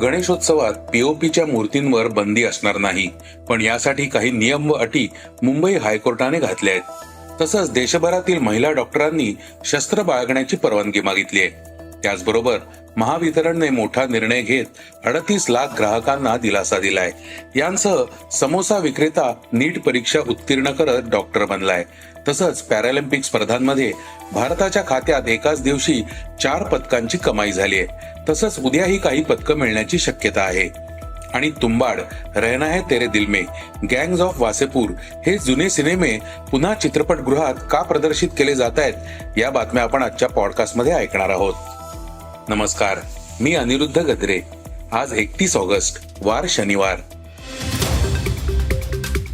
गणेशोत्सवात पीओपीच्या मूर्तींवर बंदी असणार नाही. पण यासाठी काही नियम व अटी मुंबई हायकोर्टाने घातल्या आहेत. तसंच देशभरातील महिला डॉक्टरांनी शस्त्र बाळगण्याची परवानगी मागितली आहे. त्याचबरोबर महावितरणने मोठा निर्णय घेत अडतीस लाख ग्राहकांना दिलासा दिलाय. यांसह समोसा विक्रेता नीट परीक्षा उत्तीर्ण करत डॉक्टर बनलाय. तसंच पॅरालिम्पिक स्पर्धांमध्ये भारताच्या खात्यात एकाच दिवशी चार पदकांची कमाई झाली आहे तसंच उद्याही काही पदकं मिळण्याची शक्यता आहे. आणि तुंबाड रहना है तेरे दिल में गँग्स ऑफ वासेपूर हे जुने सिनेमे पुन्हा चित्रपटगृहात का प्रदर्शित केले जात आहेत या बातम्या आपण आजच्या पॉडकास्टमध्ये ऐकणार आहोत. नमस्कार मी अनिरुद्ध गद्रे. आज एकतीस ऑगस्ट वार शनिवार.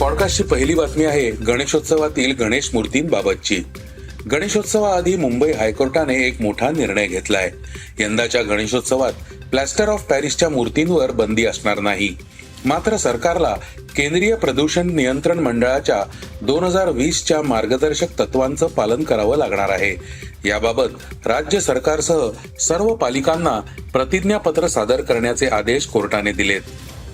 पॉडकास्टची पहिली बातमी आहे गणेशोत्सवातील गणेश मूर्तींबाबतची. गणेशोत्सवाआधी मुंबई हायकोर्टाने एक मोठा निर्णय घेतलाय. यंदाच्या गणेशोत्सवात प्लॅस्टर ऑफ पॅरिसच्या मूर्तींवर बंदी असणार नाही. मात्र सरकारला केंद्रीय प्रदूषण नियंत्रण मंडळाच्या दोन हजार वीसच्या मार्गदर्शक तत्वांचं पालन करावं लागणार आहे. याबाबत राज्य सरकारसह सर्व पालिकांना प्रतिज्ञापत्र सादर करण्याचे आदेश कोर्टाने दिलेत.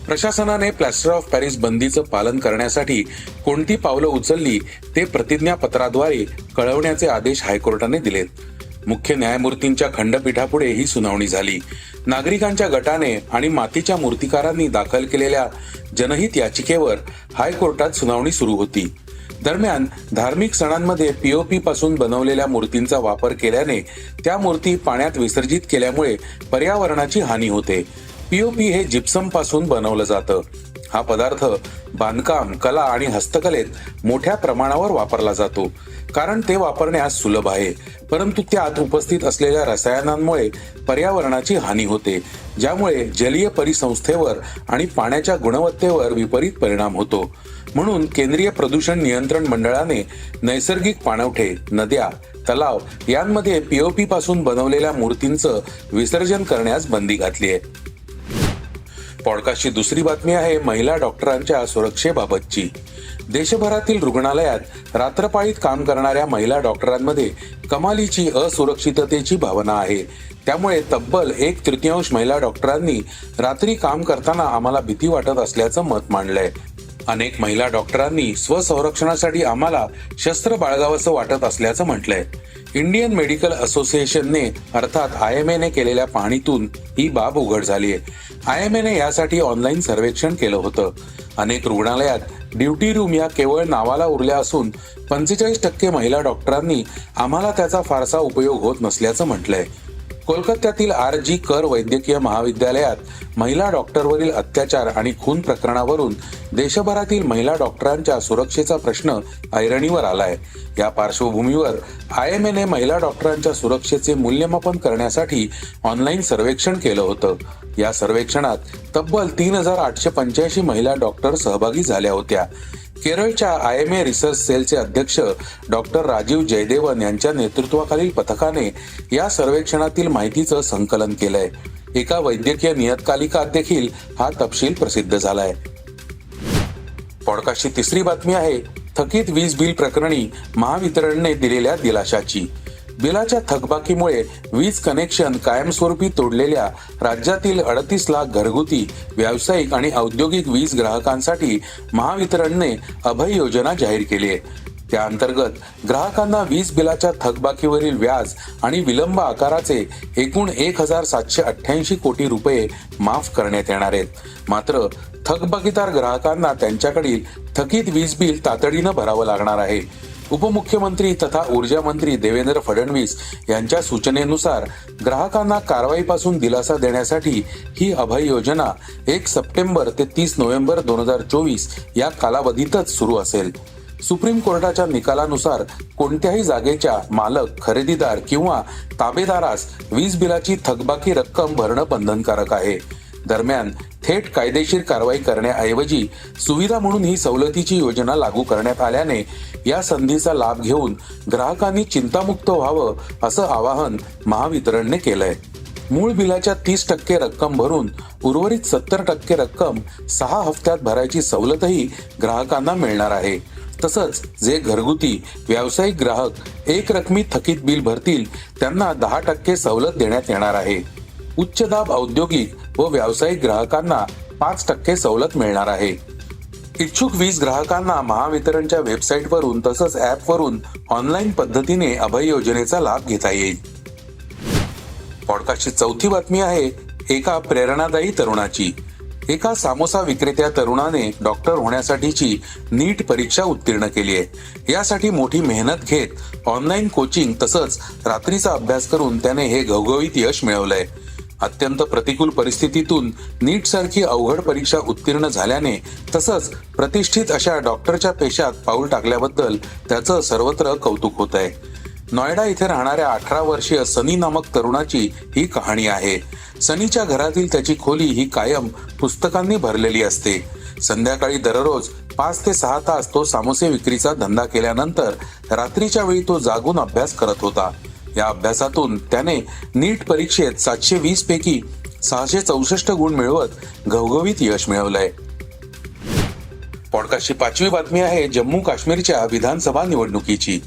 प्रशासनाने प्लॅस्टर ऑफ पॅरिस बंदीचं पालन करण्यासाठी कोणती पावलं उचलली ते प्रतिज्ञापत्राद्वारे कळवण्याचे आदेश हायकोर्टाने दिलेत. मुख्य न्यायमूर्तींच्या खंडपीठापुढे ही सुनावणी झाली. नागरिकांच्या गटाने आणि मातीच्या मूर्तिकारांनी दाखल केलेल्या जनहित याचिकेवर हायकोर्टात सुनावणी सुरू होती. दरम्यान धार्मिक सणांमध्ये पीओपी पासून बनवलेल्या मूर्तींचा वापर केल्याने त्या मूर्ती पाण्यात विसर्जित केल्यामुळे पर्यावरणाची हानी होते. पीओपी हे जिप्समपासून बनवलं जातं. हा पदार्थ बांधकाम कला आणि हस्तकलेत मोठ्या प्रमाणावर वापरला जातो. कारण ते वापरण्यास सुलभ आहे. परंतु त्यात उपस्थित असलेल्या रसायनांमुळे पर्यावरणाची हानी होते ज्यामुळे जलीय परिसंस्थेवर आणि पाण्याच्या गुणवत्तेवर विपरीत परिणाम होतो. म्हणून केंद्रीय प्रदूषण नियंत्रण मंडळाने नैसर्गिक पाणवठे नद्या तलाव यांमध्ये पीओपी पासून बनवलेल्या मूर्तींचं विसर्जन करण्यास बंदी घातली आहे. पॉडकास्टची दुसरी बातमी आहे महिला डॉक्टरांच्या सुरक्षेबाबतची. देशभरातील रुग्णालयात रात्रपाळीत काम करणाऱ्या महिला डॉक्टरांमध्ये कमालीची असुरक्षिततेची भावना आहे. त्यामुळे तब्बल एक तृतीयांश महिला डॉक्टरांनी रात्री काम करताना आम्हाला भीती वाटत असल्याचं मत मांडलंय. अनेक महिला डॉक्टरांनी स्वसंरक्षणासाठी आम्हाला शस्त्र बाळगावंसं वाटत असल्याचं म्हटलंय. इंडियन मेडिकल असोसिएशनने अर्थात आय एम एने केलेल्या पाहणीतून ही बाब उघड झाली आहे. आय एम एने यासाठी ऑनलाईन सर्वेक्षण केलं होतं. अनेक रुग्णालयात ड्युटी रूम या केवळ नावाला उरल्या असून पंचेचाळीस टक्के महिला डॉक्टरांनी आम्हाला त्याचा फारसा उपयोग होत नसल्याचं म्हटलंय. कोलकात्यातील आर जी कर वैद्यकीय महाविद्यालयात महिला डॉक्टरवरील अत्याचार आणि खून प्रकरणावरून देशभरातील महिला डॉक्टरांच्या सुरक्षेचा प्रश्न ऐरणीवर आलाय. या पार्श्वभूमीवर आय एम एने महिला डॉक्टरांच्या सुरक्षेचे मूल्यमापन करण्यासाठी ऑनलाईन सर्वेक्षण केलं होतं. या सर्वेक्षणात तब्बल तीन हजार आठशे पंच्याऐंशी महिला डॉक्टर सहभागी झाल्या होत्या. केरळच्या आय एम ए रिसर्च सेलचे अध्यक्ष डॉक्टर राजीव जयदेवन यांच्या नेतृत्वाखालील पथकाने या सर्वेक्षणातील माहितीचं संकलन केलंय. एका वैद्यकीय नियतकालिकात देखील हा तपशील प्रसिद्ध झालाय. पॉडकास्टची तिसरी बातमी आहे थकीत वीज बिल प्रकरणी महावितरणने दिलेल्या दिलाशाची. बिलाच्या थकबाकीमुळे वीज कनेक्शन कायमस्वरूपी तोडलेल्या राज्यातील अडतीस लाख घरगुती व्यावसायिक आणि औद्योगिक वीज ग्राहकांसाठी महावितरणने अभय योजना जाहीर केली आहे. त्या अंतर्गत ग्राहकांना वीज बिलाच्या थकबाकीवरील व्याज आणि विलंब आकाराचे एकूण एक हजार सातशे अठ्ठ्याऐंशी कोटी रुपये माफ करण्यात येणार आहेत. मात्र थकबाकीदार ग्राहकांना त्यांच्याकडील थकीत वीज बिल तातडीनं भरावं लागणार आहे. उपमुख्यमंत्री तथा ऊर्जा मंत्री देवेंद्र फडणवीस यांच्या सूचनेनुसार ग्राहकांना कारवाईपासून दिलासा देण्यासाठी ही अभय योजना एक सप्टेंबर ते तीस नोव्हेंबर दोन हजार चोवीस या कालावधीतच सुरू असेल. सुप्रीम कोर्टाच्या निकालानुसार कोणत्याही जागेच्या मालक खरेदीदार किंवा ताबेदारास वीज बिलाची थकबाकी रक्कम भरणं बंधनकारक आहे. दरम्यान थेट कायदेशीर कारवाई करण्याऐवजी सुविधा म्हणून ही सवलतीची योजना लागू करण्यात आल्याने या संधीचा लाभ घेऊन ग्राहकांनी चिंतामुक्त व्हावं असं आवाहन महावितरणने केलंय. मूळ बिलाच्या तीस टक्के रक्कम भरून उर्वरित सत्तर टक्के रक्कम सहा हप्त्यात भरायची सवलतही ग्राहकांना मिळणार आहे. तसंच जे घरगुती व्यावसायिक ग्राहक एक रकमी थकीत बिल भरतील त्यांना दहा टक्के सवलत देण्यात येणार आहे. उच्च दाब औद्योगिक व व्यावसायिक ग्राहकांना पाच टक्के सवलत मिळणार आहे. इच्छुक वीज ग्राहकांना महावितरणच्या वेबसाईटवरून तसंच ॲपवरून ऑनलाईन पद्धतीने अभय योजनेचा लाभ घेता येईल. पॉडकास्टची चौथी बातमी आहे एका प्रेरणादायी तरुणाची. एका सामोसा विक्रेत्या तरुणाने डॉक्टर होण्यासाठीची नीट परीक्षा उत्तीर्ण केली आहे. यासाठी मोठी मेहनत घेत ऑनलाईन कोचिंग तसंच रात्रीचा अभ्यास करून त्याने हे घवघवीत यश मिळवलंय. अत्यंत प्रतिकूल परिस्थितीतून नीट सारखी अवघड परीक्षा उत्तीर्ण झाल्याने तसंच प्रतिष्ठित अशा डॉक्टरच्या पेशात पाऊल टाकल्याबद्दल त्याचं सर्वत्र कौतुक होत आहे. नॉयडा इथे राहणाऱ्या अठरा वर्षीय सनी नामक तरुणाची ही कहाणी आहे. सनीच्या घरातील त्याची खोली ही कायम पुस्तकांनी भरलेली असते. संध्याकाळी दररोज पाच ते सहा तास तो सामोसे विक्रीचा धंदा केल्यानंतर रात्रीच्या वेळी तो जागून अभ्यास करत होता. या अभ्यासातून त्याने नीट परीक्षेत सातशे वीस पैकी सहाशे चौसष्ट गुण मिळवत घवघवीत यश मिळवलंय. पॉडकास्टची पाचवी बातमी आहे जम्मू काश्मीरच्या विधानसभा निवडणुकीची.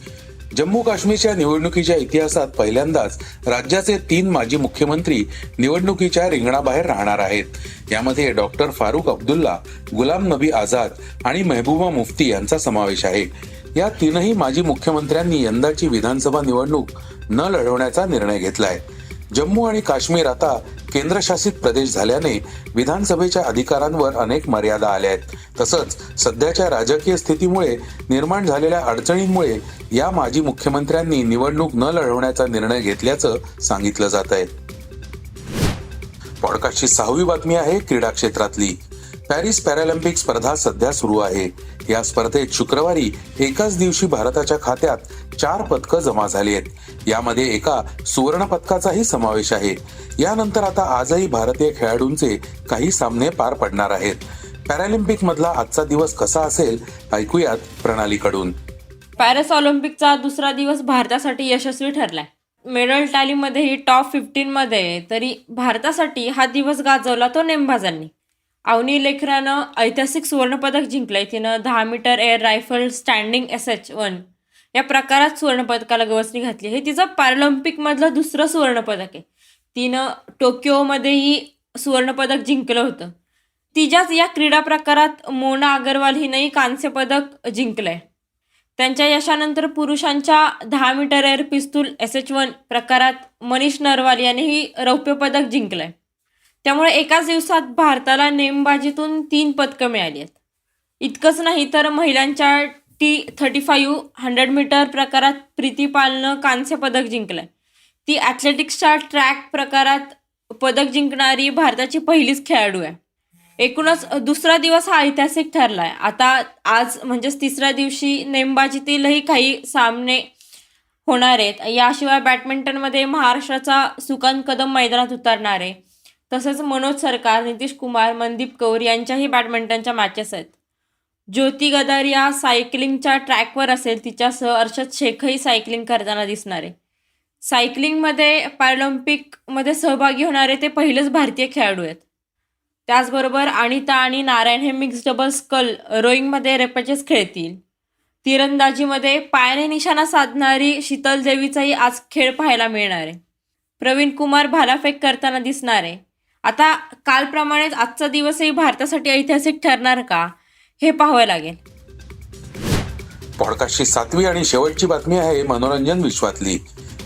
जम्मू काश्मीरच्या निवडणुकीच्या इतिहासात पहिल्यांदाच राज्याचे तीन माजी मुख्यमंत्री निवडणुकीच्या रिंगणाबाहेर राहणार आहेत. यामध्ये डॉक्टर फारुख अब्दुल्ला गुलाम नबी आझाद आणि मेहबूबा मुफ्ती यांचा समावेश आहे. या तीनही माजी मुख्यमंत्र्यांनी यंदाची विधानसभा निवडणूक न लढवण्याचा निर्णय घेतलाय. जम्मू आणि काश्मीर आता केंद्रशासित प्रदेश झाल्याने विधानसभेच्या अधिकारांवर अनेक मर्यादा आल्या आहेत. तसंच सध्याच्या राजकीय स्थितीमुळे निर्माण झालेल्या अडचणींमुळे या माजी मुख्यमंत्र्यांनी निवडणूक न लढवण्याचा निर्णय घेतल्याचं सांगितलं जात आहे. पॉडकास्टची सहावी बातमी आहे क्रीडा क्षेत्रातली. पॅरिस पॅरालिम्पिक स्पर्धा सध्या सुरू आहे. या स्पर्धेत शुक्रवारी एकाच दिवशी भारताच्या खात्यात चार पदकं जमा झाली आहेत. यामध्ये एका सुवर्ण पदकाचाही समावेश आहे. यानंतर आता आजही भारतीय खेळाडूंचे काही सामने पार पडणार आहेत. पॅरालिम्पिक मधला आजचा दिवस कसा असेल ऐकूयात प्रणालीकडून. पॅरिस ऑलिम्पिकचा दुसरा दिवस भारतासाठी यशस्वी ठरलाय. मेडल टॅलीमध्येही टॉप फिफ्टीनमध्ये मध्ये तरी भारतासाठी हा दिवस गाजवला तो नेमबाजांनी. अवनी लेखरानं ऐतिहासिक सुवर्णपदक जिंकलंय. तिनं दहा metre air rifle standing S H one या प्रकारात सुवर्णपदकाला गवसणी घातली. हे तिचं पॅरालिम्पिकमधलं दुसरं सुवर्णपदक आहे. तिनं टोकियोमध्येही सुवर्णपदक जिंकलं होतं. तिच्याच या क्रीडा प्रकारात मोना अगरवाल हिनंही कांस्यपदक जिंकलंय. त्यांच्या यशानंतर पुरुषांच्या दहा metre air pistol S H one प्रकारात मनीष नरवाल यांनीही रौप्य पदक जिंकलंय. त्यामुळे एकाच दिवसात भारताला नेमबाजीतून तीन पदकं मिळाली आहेत. इतकंच नाही तर महिलांच्या T thirty five hundred metre प्रकारात प्रीती पालनं कांस्य पदक जिंकलंय. ती ॲथलेटिक्सच्या ट्रॅक प्रकारात पदक जिंकणारी भारताची पहिलीच खेळाडू आहे. एकूणच दुसरा दिवस हा ऐतिहासिक ठरलाय. आता आज म्हणजेच तिसऱ्या दिवशी नेमबाजीतीलही काही सामने होणार आहेत. याशिवाय बॅडमिंटनमध्ये महाराष्ट्राचा सुकांत कदम मैदानात उतरणार आहे. तसंच मनोज सरकार नितीश कुमार मनदीप कौर यांच्याही बॅडमिंटनच्या मॅचेस आहेत. ज्योती गदार या सायकलिंगच्या ट्रॅकवर असेल तिच्यासह अर्षद शेखही सायकलिंग करताना दिसणार आहे. सायकलिंगमध्ये पॅरॉलिम्पिकमध्ये सहभागी होणारे ते पहिलेच भारतीय खेळाडू आहेत. त्याचबरोबर अनिता आणि नारायण हे मिक्स डबल स्कल रोईंगमध्ये रेपचेस खेळतील. तिरंदाजीमध्ये पायाने निशाणा साधणारी शीतल देवीचाही आज खेळ पाहायला मिळणार आहे. प्रवीण कुमार भालाफेक करताना दिसणार आहे. आता कालप्रमाणेच आजचा दिवसही भारतासाठी ऐतिहासिक ठरणार का? हे पाहावं लागेल. पॉडकास्टची सातवी आणि शेवटची बातमी आहे मनोरंजन विश्वातली.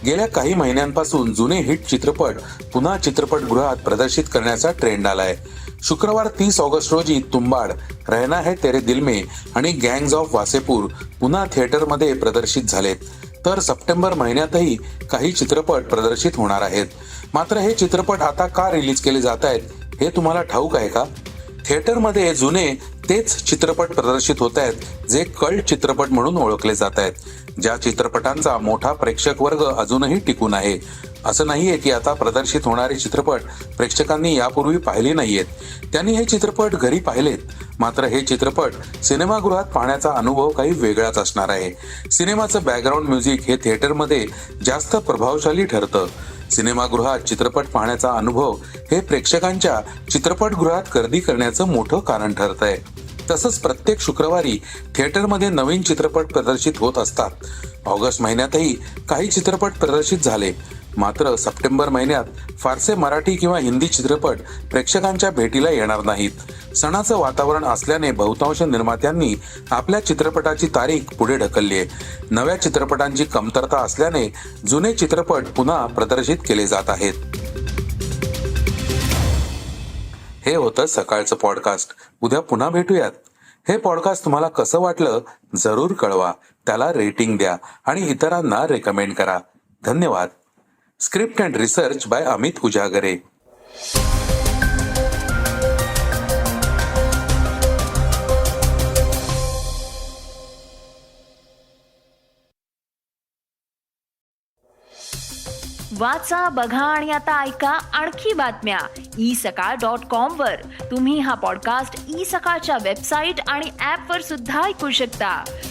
गेल्या काही महिन्यांपासून जुने हिट चित्रपट पुन्हा चित्रपटगृहात प्रदर्शित करण्याचा ट्रेंड आलाय. शुक्रवार तीस ऑगस्ट रोजी तुंबाड रहना है तेरे दिल में आणि गँग्स ऑफ वासेपूर पुन्हा थिएटरमध्ये प्रदर्शित झालेत. तर सप्टेंबर महिन्यातही काही चित्रपट प्रदर्शित होणार आहेत. मात्र हे चित्रपट आता का रिलीज केले जात आहेत हे तुम्हाला ठाऊक आहे का? थिएटरमध्ये जुने तेच चित्रपट प्रदर्शित होत आहेत जे कल्ट चित्रपट म्हणून ओळखले जात आहेत. ज्या चित्रपटांचा मोठा प्रेक्षक वर्ग अजूनही टिकून आहे. असं नाहीये की आता प्रदर्शित होणारे चित्रपट प्रेक्षकांनी यापूर्वी पाहिले नाहीयेत. त्यांनी हे चित्रपट घरी पाहिलेत. मात्र हे चित्रपट सिनेमागृहात पाहण्याचा अनुभव काही वेगळाच असणार आहे. सिनेमाचं बॅकग्राऊंड म्युझिक हे थिएटरमध्ये जास्त प्रभावशाली ठरतं. सिनेमागृहात चित्रपट पाहण्याचा अनुभव हे प्रेक्षकांच्या चित्रपटगृहात गर्दी करण्याचं मोठं कारण ठरत आहे तसंच प्रत्येक शुक्रवारी थिएटरमध्ये नवीन चित्रपट प्रदर्शित होत असतात. ऑगस्ट महिन्यातही काही चित्रपट प्रदर्शित झाले. मात्र सप्टेंबर महिन्यात फारसे मराठी किंवा हिंदी चित्रपट प्रेक्षकांच्या भेटीला येणार नाहीत. सणाचं वातावरण असल्याने बहुतांश निर्मात्यांनी आपल्या चित्रपटाची तारीख पुढे ढकलली आहे. नव्या चित्रपटांची कमतरता असल्याने जुने चित्रपट पुन्हा प्रदर्शित केले जात आहेत. हे होतं सकाळचं पॉडकास्ट. उद्या पुन्हा भेटूयात. हे पॉडकास्ट तुम्हाला कसं वाटलं जरूर कळवा. त्याला रेटिंग द्या आणि इतरांना रेकमेंड करा. धन्यवाद. Script and research by Amit Ujagare वाचा बघा आणि आता ऐका आणखी बातम्या. ई सकाळ डॉट कॉम वर. तुम्ही हा पॉडकास्ट ई सकाळच्या वेबसाईट आणि ऍप वर सुद्धा ऐकू शकता.